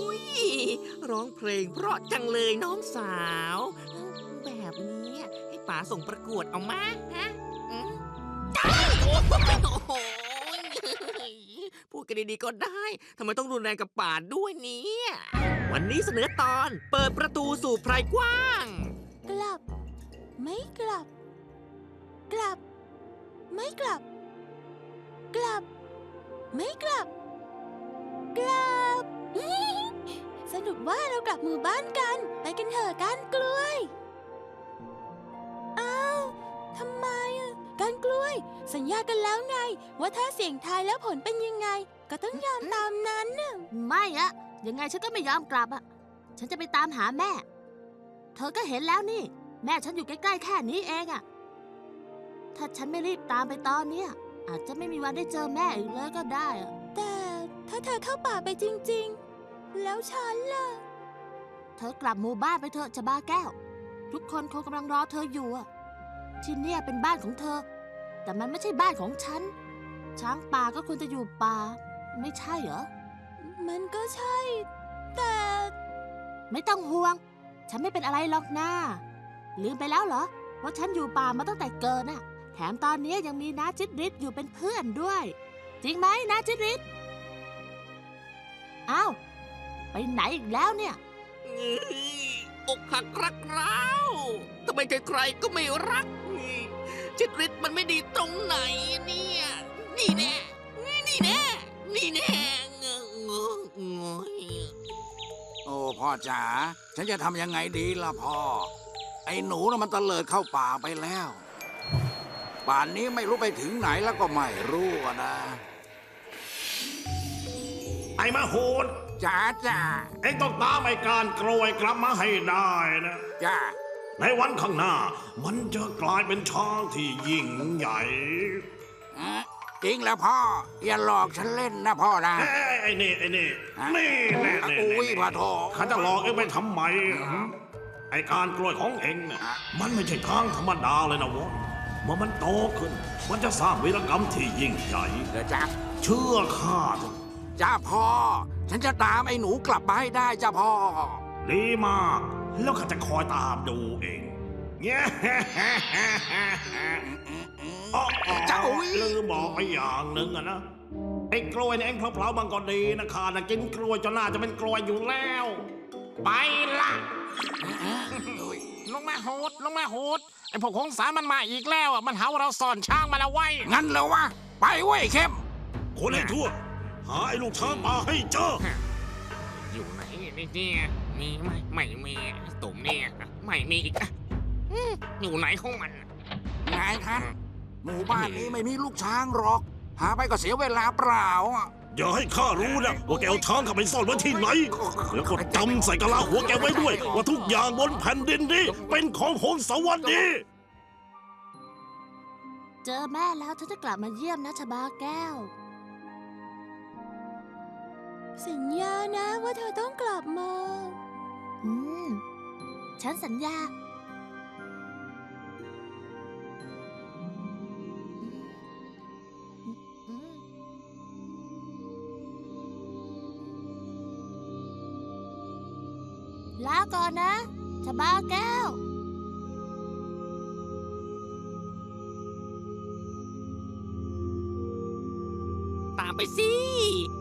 อุ้ยร้องเพลงเพราะจังเลยน้องสาว แบบนี้ให้ป๋าส่งประกวดเอามาฮะอืมได้โอ้โหพูดกันดีๆก็ได้ทำไมต้องรุนแรงกับป๋าด้วยเนี่ย วันนี้เสนอตอนเปิดประตูสู่ไพรกว้าง กลับ ไม่กลับ กลับ ไม่กลับ กลับ ไม่กลับ กลับ สรุปว่าเรากลับหมู่บ้านกัน ไปกันเถอะก้านกล้วย อ้าวทำไมอะก้านกล้วย สัญญากันแล้วไง ว่าถ้าเสียงทายแล้วผลเป็นยังไง ก็ต้องยอมตามนั้นน่ะไม่อะยังไงฉันก็ไม่ยอมกลับอะฉันจะไปตามหาแม่ เธอก็เห็นแล้วนี่ แม่ฉันอยู่ใกล้ๆแค่นี้เองอะ ถ้าฉันไม่รีบตามไปตอนเนี้ยอาจจะไม่มีวันได้เจอแม่อีกเลยก็ได้อะแต่ถ้าเธอเข้าป่าไปจริง ๆ แล้วฉันล่ะ เธอกลับหมู่บ้านไปเถอะจะบ้าแก้ว ทุกคนคงกำลังรอเธออยู่อะที่เนี่ยเป็นบ้านของเธอ แต่มันไม่ใช่บ้านของฉัน ช้างป่าก็ควรจะอยู่ป่า ไม่ใช่เหรอ มันก็ใช่ แต่ ไม่ต้องห่วง ฉันไม่เป็นอะไรหรอกนะลืมไปแล้วเหรอว่าฉันอยู่ป่ามาตั้งแต่เกิดน่ะ แถมตอนนี้ยังมีน้าจิตริศอยู่เป็นเพื่อนด้วย จริงไหมน้าจิตริศอ้าวไปไหนอีกแล้วเนี่ย อกหักรักร้าวทำไมใครๆก็ไม่รัก จิตริศมันไม่ดีตรงไหนเนี่ย นี่แน่นี่แน่นี่แน่โอ้พ่อจ๋าฉันจะทำยังไงดีล่ะพ่อ ไอ้หนูน่ะมันตะเลิดเข้าป่าไปแล้ว ป่านนี้ไม่รู้ไปถึงไหนแล้วก็ไม่รู้อะนะไอ้มาโหดจ๋าจ๋าเอ็งต้องตามไอ้การกรวยกลับมาให้ได้นะจ๋าในวันข้างหน้า มันจะกลายเป็นช้างที่ยิ่งใหญ่ฮะจริงแล้วพ่อ อย่าหลอกฉันเล่นนะพ่อนะ เอ้ยไอ้นี่ไอ้นี่ฮะนี่แน่แน่อุ้ยพระโถ ข้าจะหลอกเอ็งไปทำไมฮะไอ้การกรวยของเอ็งน่ะมันไม่ใช่ทางธรรมดาเลยนะวะ เมื่อมันโตขึ้น มันจะสร้างวีรกรรมที่ยิ่งใหญ่ เดี๋ยวจ๋าเชื่อข้าเถอะจ้าพ่อ ฉันจะตามไอ้หนูกลับมาให้ได้จ้าพ่อ ดีมาก แล้วข้าจะคอยตามดูเองเงี้ยอ๋อเจ้าอุ๊ยลืมบอกไปอย่างหนึ่งอะนะไอ้กล้วยเนี่ยเองเพลาๆมันก็ดีนะข้านะกินกล้วยจนน่าจะเป็นกล้วยอยู่แล้ว ไปละอุ้ย ลงมาโหดลงมาโหดไอ้พวกหงสารมันมาอีกแล้วอะมันหาว่าเราซ่อนช้างมาแล้วไว้ยงั้นเหรอวะ ไปเว้ยเข้ม คนให้ทั่ว หาไอ้ลูกช้างป่าให้เจอ อยู่ไหนนี่เนี่ยมีไหมไม่มีตุ่มเนี่ยไม่มีอีกอะอืมอยู่ไหนของมันไงท่านหมู่บ้านนี้ไม่มีลูกช้างหรอก หาไปก็เสียเวลาเปล่าอะ อย่าให้ข้ารู้นะว่าแกเอาช้างเข้าไปซ่อนไว้ที่ไหน แล้วก็จำใส่กะลาหัวแกไว้ด้วย ว่าทุกอย่างบนแผ่นดินนี้เป็นของหงสวรรค์ดีเจอแม่แล้วฉันจะกลับมาเยี่ยมนะชะบาแก้ว สัญญานะว่าเธอต้องกลับมา อืม ฉันสัญญา ลาก่อนนะชะบาแก้ว ตามไปสิ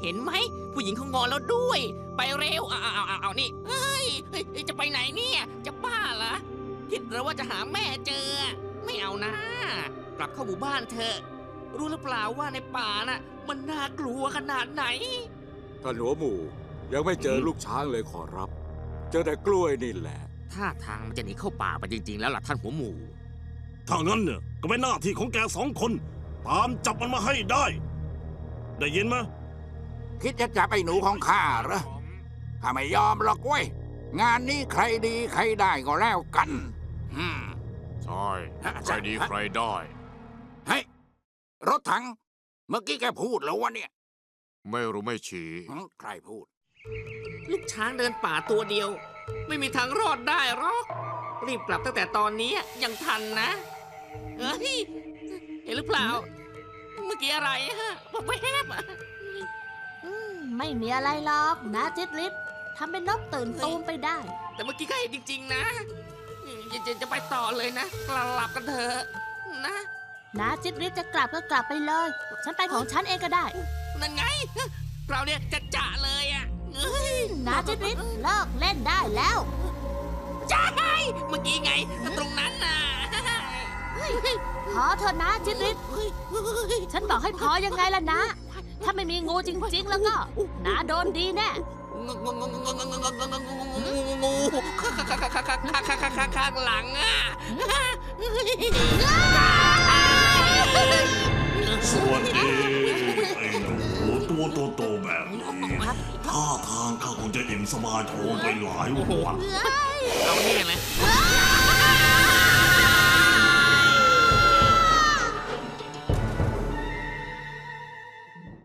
เห็นไหม ผู้หญิงเขางอนแล้วด้วย ไปเร็วเอาเอาเอาเอานี่ เฮ้ยเฮ้ยเฮ้ย จะไปไหนเนี่ย จะบ้าเหรอ คิดเหรือว่าจะหาแม่เจอ ไม่เอานะ กลับเข้าหมู่บ้านเถอะ รู้หรือเปล่าว่าในป่าน่ะ มันน่ากลัวขนาดไหน ท่านหัวหมู่ ยังไม่เจอลูกช้างเลยขอรับ เจอแต่กล้วยนี่แหละถ้าทางมันจะหนีเข้าป่าไปจริง ๆ แล้วล่ะท่านหัวหมู่ ถ้างั้นเนี่ยก็เป็นหน้าที่ของแกสองคน ตามจับมันมาให้ได้ ได้ยินไหมคิดจะจับไอ้หนูของข้าเหรอข้าไม่ยอมหรอกเว้ย งานนี้ใครดีใครได้ก็แล้วกันอืม ใช่ฮะ ใครดีใครได้ เฮ้ยรถถัง เมื่อกี้แกพูดแล้ววะเนี่ยไม่รู้ไม่ชี้ หึใครพูด ลูกช้างเดินป่าตัวเดียว ไม่มีทางรอดได้หรอก รีบกลับตั้งแต่ตอนนี้ยังทันนะเฮ้ยเห็นหรือเปล่า เมื่อกี้อะไรฮะผมแวบอะอืมไม่มีอะไรหรอกนะจิตลิศทำเป็นนกตื่นตูมไปได้ แต่เมื่อกี้ก็เห็นจริง ๆ นะจะจะจะไปต่อเลยนะหลับกันเถอะนะนะจิตลิศจะกลับก็กลับไปเลย ฉันไปของฉันเองก็ได้ นั่นไง เราเนี่ยจะจะเลยอะเอ้ย นาจิริตเลิกเล่นได้แล้วใช่เมื่อกี้ไง ตรงนั้นน่ะพอเถอะนะจิริตฉันบอกให้พอยังไงล่ะนะ ถ้าไม่มีงูจริง ๆ แล้วก็นาโดนดีแน่งูข้างหลังอะสวัสดี โตโตๆแบบนี้ท่าทางข้าคงจะอิ่มสบายทองไปหลายวัน เอาเนี่ยนะอ้า